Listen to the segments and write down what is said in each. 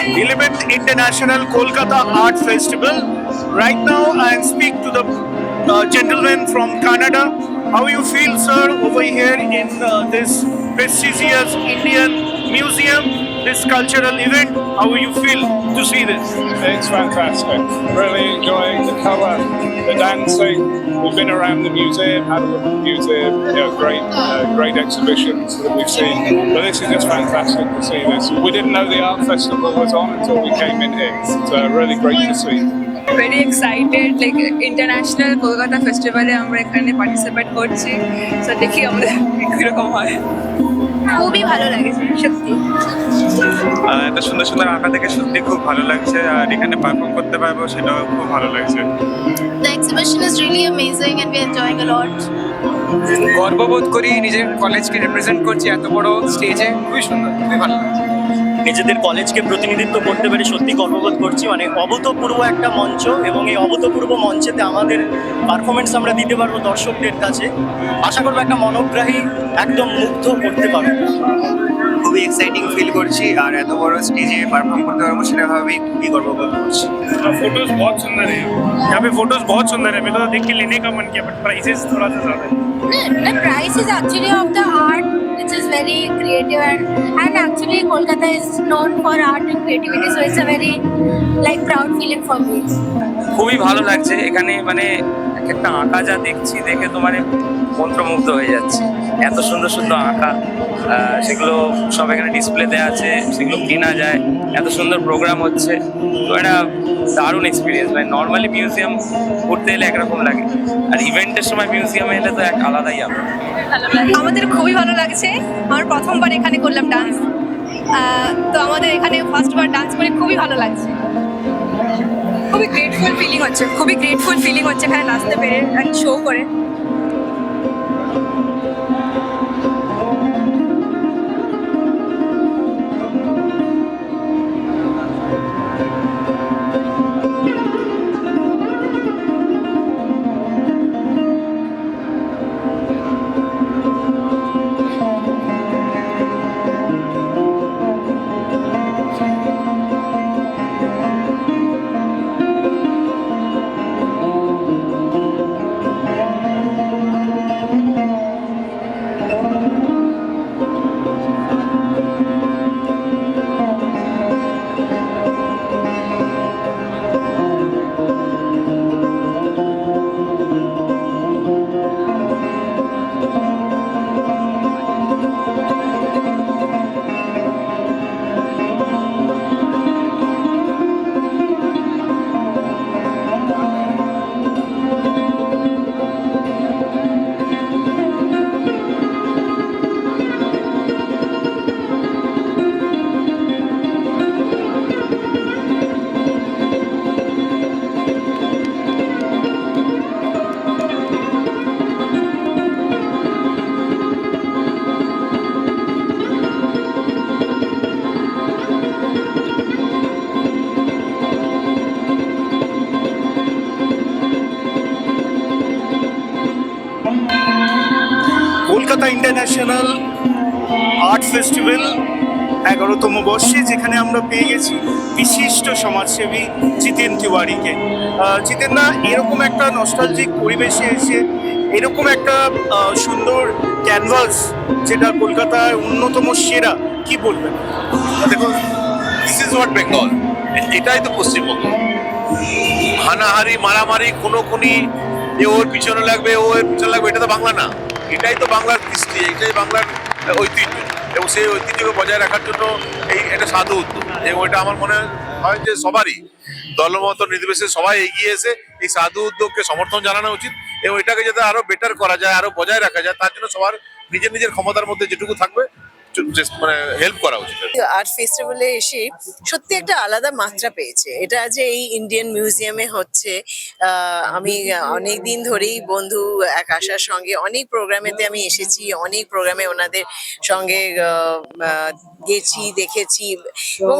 11th International Kolkata Art Festival. Right now, I speak to the uh, gentleman from Canada. How you feel, sir, over here in uh, this prestigious Indian museum, this cultural event? How you feel to see this? It's fantastic. Really enjoying the colour, the dancing. We've been around the museum, had a look at the museum. You know, great, uh, great exhibitions that we've seen. But this is just fantastic to see this. We didn't know the art festival was on until we came in here. It's uh, really great to see. Very excited like international Kolkata ফেস্টিভ্যালে আমরা এখানে participate করছি তো দেখি আমাদের কীরকম হয় খুবই ভালো লাগে সত্যি। এত সুন্দর সুন্দর আঁকা দেখে সত্যি খুব ভালো লাগছে আর এখানে পারফর্ম করতে পারব সেটাও খুব ভালো লাগছে। The exhibition is really amazing and we enjoying a lot গর্ববোধ করি নিজের কলেজকে রিপ্রেজেন্ট করছি এত বড় স্টেজে খুবই সুন্দর খুবই ভালো লাগছে। নিজেদের কলেজকে প্রতিনিধিত্ব করতে পেরে সত্যি গর্ববোধ করছি মানে অভূতপূর্ব একটা মঞ্চ এবং এই অভূতপূর্ব মঞ্চেতে আমাদের পারফরমেন্স আমরা দিতে পারবো দর্শকদের কাছে আশা করবো একটা মনোগ্রাহী একদম মুগ্ধ করতে পারবো খুবই এক্সাইটিং ফিল করছি আর এত বড় স্টেজে পারফর্ম করতে পারবো সেটা ভাবেই খুবই গর্ববোধ করছি फोटोज बहुत सुंदर है यहाँ पे फोटोज बहुत सुंदर है मेरे को तो देख के लेने का मन किया बट प्राइसेस थोड़ा सा ज्यादा है The price is actually of the art which is very creative and, and actually Kolkata is known for art and creativity so it's a very like proud feeling for me. খুবই ভালো লাগছে এখানে মানে এক একটা আঁকা যা দেখছি দেখে তোমার মানে মন্ত্রমুগ্ধ হয়ে যাচ্ছে। এত সুন্দর সুন্দর আঁকা সেগুলো সব এখানে ডিসপ্লেতে আছে, সেগুলো কেনা যায়, এত সুন্দর প্রোগ্রাম হচ্ছে। তো এটা দারুণ এক্সপিরিয়েন্স মানে নর্মালি মিউজিয়াম ঘুরতে এলে একরকম লাগে। আর ইভেন্টের সময় মিউজিয়ামে এলে তো এক আলাদাই আলাদা আমাদের খুবই ভালো লাগছে। আমার প্রথমবার এখানে করলাম ডান্স তো আমাদের এখানে ফার্স্টবার ডান্স করে খুবই ভালো লাগছে। খুবই গ্রেটফুল ফিলিং হচ্ছে খুবই গ্রেটফুল ফিলিং হচ্ছে এখানে নাচতে পেরে শো করে। ফেস্টিভ্যাল এগারোতম বর্ষে যেখানে আমরা পেয়ে গেছি বিশিষ্ট সমাজসেবী জিতেন তিওয়ারিকে। আহ, জিতেন দা এরকম একটা নস্টালজিক পরিবেশে এসে এরকম একটা সুন্দর ক্যানভাস যেটা কলকাতার অন্যতম সেরা কি বলবেন? দেখুন দিস ইজ নট বেঙ্গল এটাই তো পশ্চিমবঙ্গ। হানাহারি মারামারি খুনোখুনি যে ওর পিছনে লাগবে ও এর পিছনে লাগবে এটা তো বাংলা না। এটাই তো বাংলার কৃষ্টি এটাই বাংলার ঐতিহ্য। এবং সেই ঐতিহ্যকে বজায় রাখার জন্য এই এটা সাধু উদ্যোগ। এবং এটা আমার মনে হয় যে সবারই, দলমত নির্বিশেষে সবাই এগিয়ে এসে এই সাধু উদ্যোগকে সমর্থন জানানো উচিত এবং এটাকে যাতে আরও বেটার করা যায়, আরও বজায় রাখা যায়, তার জন্য সবার নিজের নিজের ক্ষমতার মধ্যে যেটুকু থাকবে মানে হেল্প করা উচিত আর্ট ফেস্টিভ্যালে এসে সত্যি একটা আলাদা মাত্রা পেয়েছে। এটা যে এই ইন্ডিয়ান মিউজিয়ামে হচ্ছে আমি অনেক দিন ধরেই বন্ধু এক আশার সঙ্গে অনেক প্রোগ্রামেতে আমি এসেছি, অনেক প্রোগ্রামে ওনাদের সঙ্গে গেছি, দেখেছি এবং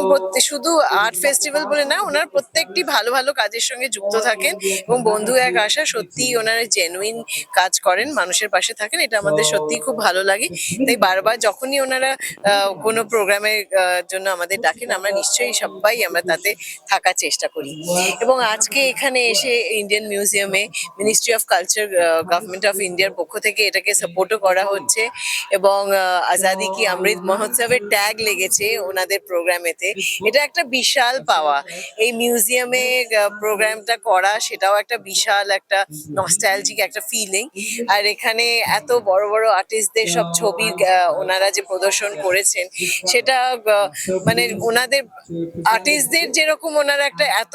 শুধু আর্ট ফেস্টিভ্যাল বলে না, ওনার প্রত্যেকটি ভালো ভালো কাজের সঙ্গে যুক্ত থাকেন এবং বন্ধু এক আশা, সত্যি ওনারা জেনুইন কাজ করেন, মানুষের পাশে থাকেন, এটা আমাদের সত্যি খুব ভালো লাগে। তাই বারবার যখনই ওনারা আহ, কোনো প্রোগ্রামের জন্য আমাদের ডাকেন আমরা নিশ্চয়ই সবাই আমরা তাতে থাকার চেষ্টা করি। এবং আজকে এখানে এসে ইন্ডিয়ান মিউজিয়ামে ministry of culture government of ইন্ডিয়ার পক্ষ থেকে এটাকে সাপোর্টও করা হচ্ছে এবং আজাদি কি অমৃত মহোৎসবের ট্যাগ লেগেছে ওনাদের প্রোগ্রামেতে এটা একটা বিশাল পাওয়া। এই মিউজিয়ামে প্রোগ্রামটা করা সেটাও একটা বিশাল একটা নস্টালজিক একটা ফিলিং আর এখানে এত বড় বড় আর্টিস্টদের সব ছবি ওনারা যে প্রদর্শন করেছেন। সেটা মানে ওনাদের আর্টিস্টদের যেরকম ওনারা একটা এত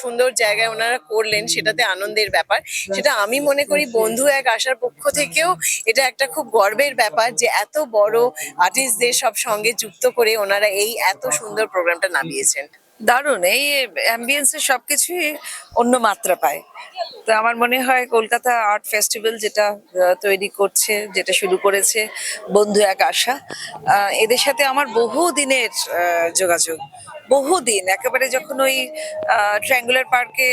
সুন্দর জায়গায় ওনারা করলেন, সেটাতে আনন্দের ব্যাপার। সেটা আমি মনে করি বন্ধু এক আসার পক্ষ থেকেও এটা একটা খুব গর্বের ব্যাপার যে এত বড় আর্টিস্টদের সব সঙ্গে যুক্ত করে ওনারা এই এত সুন্দর প্রোগ্রামটা নামিয়েছেন। দারুণ, এই অ্যাম্বিয়েন্সে সবকিছুই অন্য মাত্রা পায়। তো আমার মনে হয় কলকাতা আর্ট ফেস্টিভ্যাল যেটা তৈরি করছে, যেটা শুরু করেছে বন্ধু এক আশা এদের সাথে আমার বহু দিনের যোগাযোগ। বহুদিন, একেবারে যখন ওই ট্রায়াঙ্গুলার পার্কে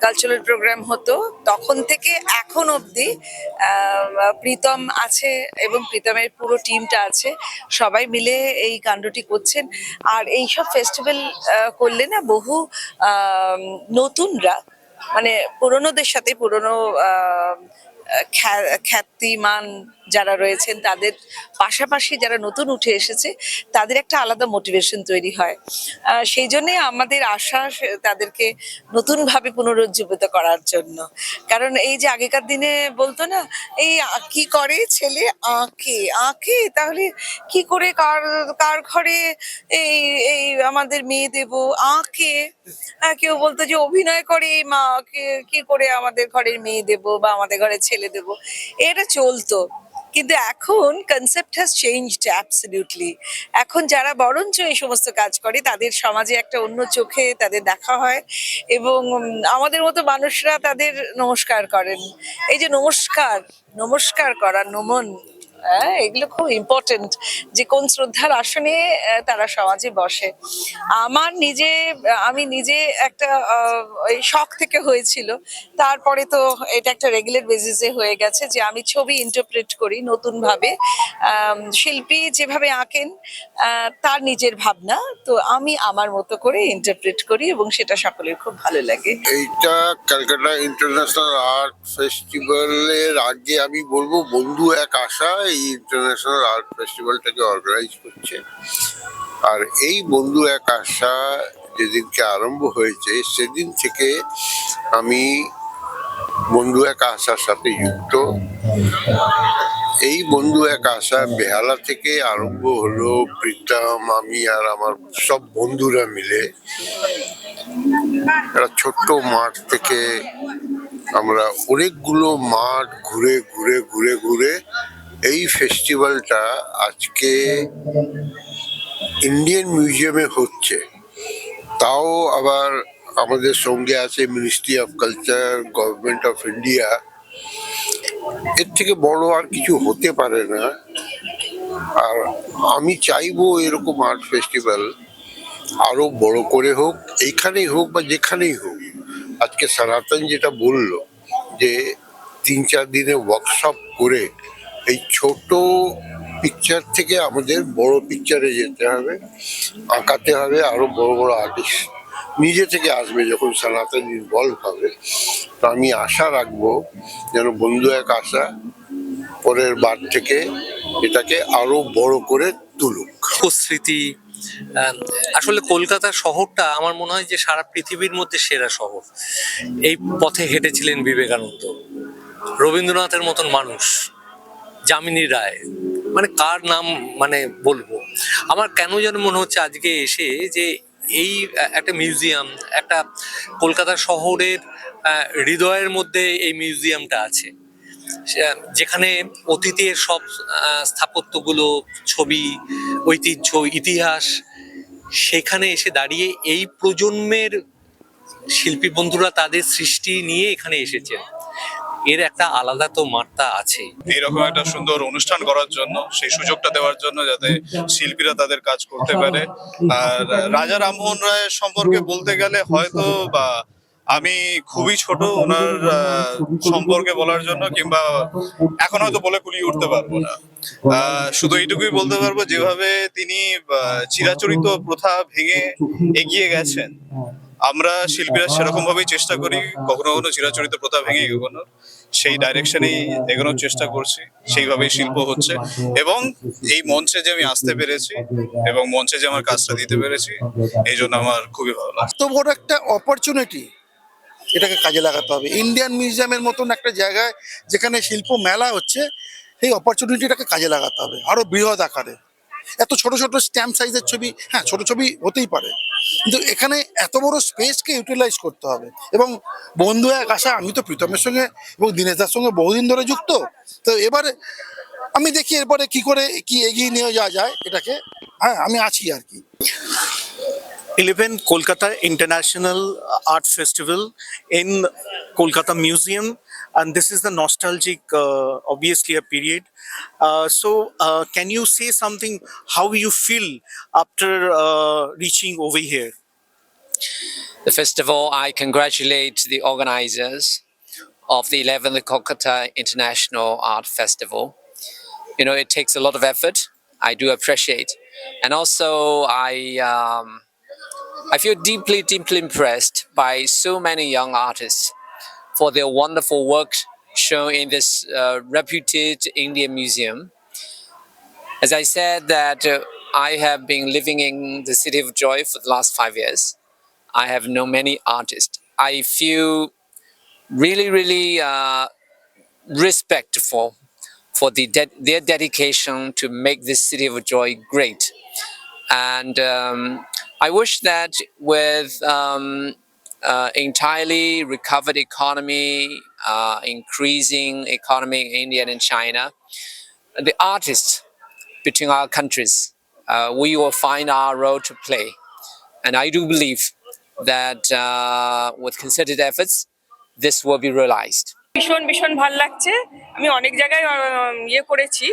কালচারাল প্রোগ্রাম হতো, তখন থেকে এখন অবধি প্রীতম আছে এবং প্রীতমের পুরো টিমটা আছে, সবাই মিলে এই কাণ্ডটি করছেন। আর এইসব ফেস্টিভ্যাল করলে না বহু নতুনরা মানে পুরনোদের সাথে পুরনো খ্যা- খ্যাতিমান যারা রয়েছেন তাদের পাশাপাশি যারা নতুন উঠে এসেছে তাদের একটা আলাদা মোটিভেশন তৈরি হয়। সেই জন্যে আমাদের আশা তাদেরকে নতুনভাবে পুনরুজ্জীবিত করার জন্য। কারণ এই যে আগেকার দিনে বলতো না এই কি করে ছেলে? আঁকে আঁকে তাহলে কি করে কার কার ঘরে এই এই আমাদের মেয়ে দেব? আঁকে আহ, কেউ বলতো যে অভিনয় করে এই মা কে- কি করে আমাদের ঘরের মেয়ে দেব বা আমাদের ঘরের ছেলে দেব? এটা চলতো। কিন্তু এখন কনসেপ্ট হ্যাজ চেঞ্জড অ্যাবসলিউটলি এখন যারা বরঞ্চ এই সমস্ত কাজ করে, তাদের সমাজে একটা অন্য চোখে তাদের দেখা হয় এবং আমাদের মতো মানুষরা তাদের নমস্কার করেন। এই যে নমস্কার নমস্কার করা, নমন। এগুলো খুব ইম্পর্টেন্ট যে কোন শ্রদ্ধার আসনে তারা সমাজে বসে। আমার নিজে, আমি নিজে একটা ওই শখ থেকে হয়েছিল। তারপরে তো এটা একটা রেগুলার বেসিসে হয়ে গেছে যে আমি ছবি ইন্টারপ্রেট করি নতুন ভাবে শিল্পী যেভাবে আঁকেন তার নিজের ভাবনা। তো আমি আমার মতো করে ইন্টারপ্রেট করি এবং সেটা সকলের খুব ভালো লাগে। এইটা ক্যালকাটা ইন্টারন্যাশনাল আর্ট ফেস্টিভ্যালের আগে আমি বলব, বন্ধু এক আশা এই ইন্টারন্যাশনাল আর্ট ফেস্টিভ্যালটাকে অর্গানাইজ করছে। আর এই বন্ধু এক আশা যেদিনকে আরম্ভ হয়েছে, সেদিন থেকে আমি বন্ধু এক আশার সাথে যুক্ত। এই বন্ধু এক আশা বেহালা থেকে আরম্ভ হলো প্রীতম আমি আর আমার সব বন্ধুরা মিলে। একটা ছোট্ট মাঠ থেকে আমরা অনেকগুলো মাঠ ঘুরে ঘুরে ঘুরে ঘুরে এই ফেস্টিভ্যালটা আজকে ইন্ডিয়ান মিউজিয়ামে হচ্ছে। তাও আবার আমাদের সঙ্গে আছে ministry of culture government of India এর থেকে বড় আর কিছু হতে পারে না। আর আমি চাইব এরকম আর্ট ফেস্টিভ্যাল আরও বড় করে হোক, এইখানেই হোক বা যেখানেই হোক। আজকে সনাতন যেটা বলল যে তিন চার দিনে ওয়ার্কশপ করে এই ছোট পিকচার থেকে আমাদের বড় পিকচারে যেতে হবে, আঁকাতে হবে আরও বড় বড় আর্টিস্ট নিজে থেকে আসবে যখন সনাতন ইনভলভ হবে। তো আমি আশা রাখব যেন বন্ধু এক আশা পরের বার থেকে এটাকে আরও বড় করে তুলুক। স্মৃতি আসলে কলকাতা শহরটা আমার মনে হয় যে সারা পৃথিবীর মধ্যে সেরা শহর। এই পথে হেঁটেছিলেন বিবেকানন্দ। রবীন্দ্রনাথের মতন মানুষ। যামিনী রায়। মানে কার নাম মানে বলব। আমার কেন যেন মনে হচ্ছে আজকে এসে যে এই একটা মিউজিয়াম, একটা কলকাতা শহরের হৃদয়ের মধ্যে এই মিউজিয়ামটা আছে। যেখানে অতীতের সব স্থাপত্যগুলো, ছবি, ঐতিহ্য, ইতিহাস, সেখানে এসে দাঁড়িয়ে এই প্রজন্মের শিল্পী বন্ধুরা তাদের সৃষ্টি নিয়ে এখানে এসেছেন এর একটা আলাদা তো মাত্রা আছে। এরকম একটা সুন্দর অনুষ্ঠান করার জন্য, সেই সুযোগটা দেওয়ার জন্য যাতে শিল্পীরা তাদের কাজ করতে পারে। আর রাজা রামমোহন রায়ের সম্পর্কে বলতে গেলে হয়তো বা আমি খুবই ছোট ওনার সম্পর্কে বলার জন্য কিংবা এখন হয়তো বলে কুলিয়ে উঠতে পারব না। শুধু এইটুকুই বলতে পারব, যেভাবে তিনি চিরাচরিত প্রথা ভেঙে এগিয়ে গেছেন আমরা শিল্পীরা সেরকম ভাবেই চেষ্টা করি কখনো কখনো চিরাচরিত প্রথা ভেঙে এগোনো সেই ডাইরেকশনেই এগোনোর চেষ্টা করছি সেইভাবেই শিল্প হচ্ছে। এবং এই মঞ্চে যে আমি আসতে পেরেছি এবং মঞ্চে যে আমার কাজটা দিতে পেরেছি এই জন্য আমার খুবই ভালো লাগছে এত বড় একটা অপরচুনিটি এটাকে কাজে লাগাতে হবে। ইন্ডিয়ান মিউজিয়ামের মতন একটা জায়গায় যেখানে শিল্প মেলা হচ্ছে সেই অপরচুনিটিটাকে কাজে লাগাতে হবে আরও বৃহৎ আকারে। এত ছোট ছোট স্ট্যাম্প সাইজের ছবি হ্যাঁ ছোট ছবি হতেই পারে। কিন্তু এখানে এত বড় স্পেসকে ইউটিলাইজ করতে হবে। এবং বন্ধু এক আশা আমি তো প্রীতমের সঙ্গে এবং দীনেশদার সঙ্গে বহুদিন ধরে যুক্ত। তো এবারে আমি দেখি এরপরে কি করে কি এগিয়ে নিয়ে যাওয়া যায় এটাকে। হ্যাঁ আমি আছি আর কি। 11 Kolkata International Art Festival in Kolkata museum this is the nostalgic, uh, obviously, a period. Uh, so, uh, can you say something how you feel after uh, reaching over here? the festival, I congratulate the organizers of the 11th Kolkata International Art Festival. You know, it takes a lot of effort. I do appreciate, and also I um, I feel deeply, deeply impressed by so many young artists for their wonderful work shown in this uh, reputed Indian museum. As I said, that uh, I have been living in the city of Joy for the last five years. I have known many artists. I feel really, really uh, respectful for the de- their dedication to make this city of joy great. And um, I wish that with um, uh, entirely recovered economy, uh, increasing economy in India and China, the artists between our countries, uh, we will find our role to play. And I do believe that uh, with concerted efforts, this will be realized. ভীষণ ভীষণ ভালো লাগছে আমি অনেক জায়গায় ইয়ে করেছি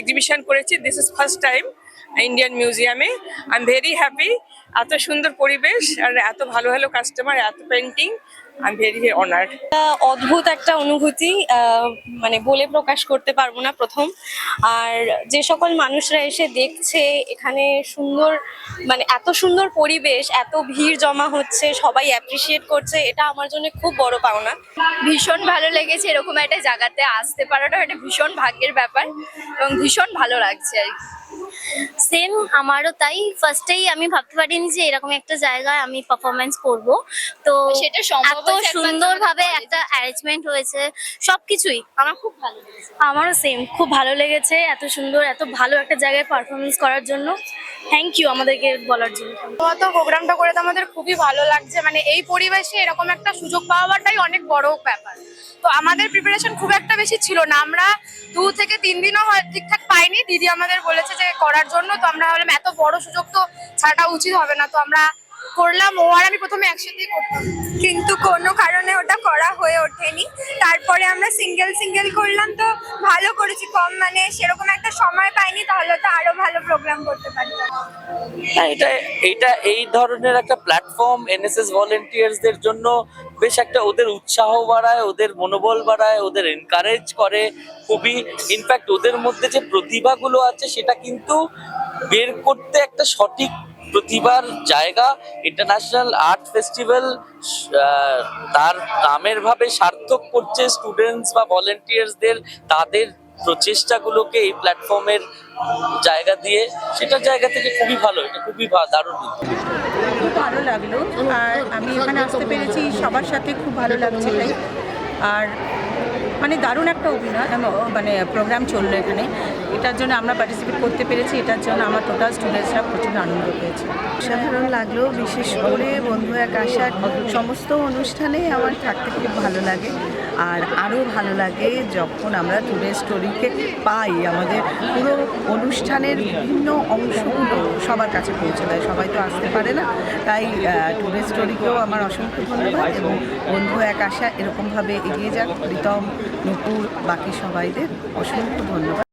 exhibition করেছি this is first time Indian মিউজিয়ামে আই এম ভেরি হ্যাপি এত সুন্দর পরিবেশ আর এত ভালো ভালো কাস্টমার এত painting I am very honoured অদ্ভুত একটা অনুভূতি আহ, মানে বলে প্রকাশ করতে পারব না প্রথম। আর যে সকল মানুষরা এসে দেখছে এখানে সুন্দর মানে এত সুন্দর পরিবেশ এত ভিড় জমা হচ্ছে সবাই অ্যাপ্রিসিয়েট করছে এটা আমার জন্য খুব বড় পাওনা। ভীষণ ভালো লেগেছে এরকম একটা জায়গাতে আসতে পারাটা একটা ভীষণ ভাগ্যের ব্যাপার এবং ভীষণ ভালো লাগছে আর সেম আমারও তাই। ফার্স্টেই আমি ভাবতে পারিনি যে এরকম একটা জায়গায় আমি পারফরমেন্স করব। তো সেটা এত সুন্দরভাবে একটা অ্যারেঞ্জমেন্ট হয়েছে সবকিছুই। আমার খুব ভালো লেগেছে। আমারও সেম খুব ভালো লেগেছে এত সুন্দর এত ভালো একটা জায়গায় পারফরমেন্স করার জন্য। থ্যাংক ইউ আমাদেরকে বলার জন্য। তো প্রোগ্রামটা করে তো আমাদের খুবই ভালো লাগছে মানে এই পরিবেশে এরকম একটা সুযোগ পাওয়াটাই অনেক বড় ব্যাপার। তো আমাদের প্রিপারেশন খুব একটা বেশি ছিল না আমরা দু থেকে তিন দিনও হয়- ঠিকঠাক পাইনি। দিদি আমাদের বলেছে যে করার জন্য তো আমরা ভাবলাম এত বড় সুযোগ তো ছাড়াটা উচিত হবে না। তো আমরা করলাম, ও আর আমি প্রথমে একসাথেই করতাম। কিন্তু কোনো কারণে ওটা করা হয়ে ওঠেনি। তারপরে আমরা সিঙ্গেল সিঙ্গেল করলাম তো ভালো করেছি, কম মানে সেরকম একটা সময় পাইনি, তাহলে তো আরও ভালো প্রোগ্রাম করতে পারতাম। হ্যাঁ এটা এটা এই ধরনের একটা প্ল্যাটফর্ম এনএসএস ভলেন্টিয়ার্সদের জন্য বেশ একটা ওদের উৎসাহ বাড়ায়, ওদের মনোবল বাড়ায়, ওদের এনকারেজ করে। খুবই ইনফ্যাক্ট ওদের মধ্যে যে প্রতিভাগুলো আছে, সেটা কিন্তু বের করতে একটা সঠিক প্রতিভার জায়গা ইন্টারন্যাশনাল আর্ট ফেস্টিভ্যাল তার নামের ভাবে সার্থক করছে স্টুডেন্টস বা ভলেন্টিয়ার্সদের তাদের প্রচেষ্টাগুলোকে এই প্ল্যাটফর্মের জায়গা দিয়ে। সেটার জায়গা থেকে খুবই ভালো, এটা খুবই দারুণ খুব ভালো লাগল। আর আমি এখানে আসতে পেরেছি, সবার সাথে খুব ভালো লাগছে তাই আর মানে দারুণ একটা অভিনয় মানে প্রোগ্রাম চলল এখানে। এটার জন্য আমরা পার্টিসিপেট করতে পেরেছি, এটার জন্য আমার টোটাল স্টুডেন্টসরা প্রচুর আনন্দ পেয়েছে। সাধারণ লাগল, বিশেষ করে বন্ধু এক আসার সমস্ত অনুষ্ঠানেই আমার থাকতে খুব ভালো লাগে। আর আরও ভালো লাগে যখন আমরা টুডে স্টোরিকে পাই, আমাদের পুরো অনুষ্ঠানের বিভিন্ন অংশগুলো সবার কাছে পৌঁছে দেয়। সবাই তো আসতে পারে না, তাই টুডে স্টোরিকেও আমার অসংখ্য ধন্যবাদ এবং বন্ধু এক আশা এরকমভাবে এগিয়ে যাক। প্রীতম, নুপুর, বাকি সবাইদের অসংখ্য ধন্যবাদ।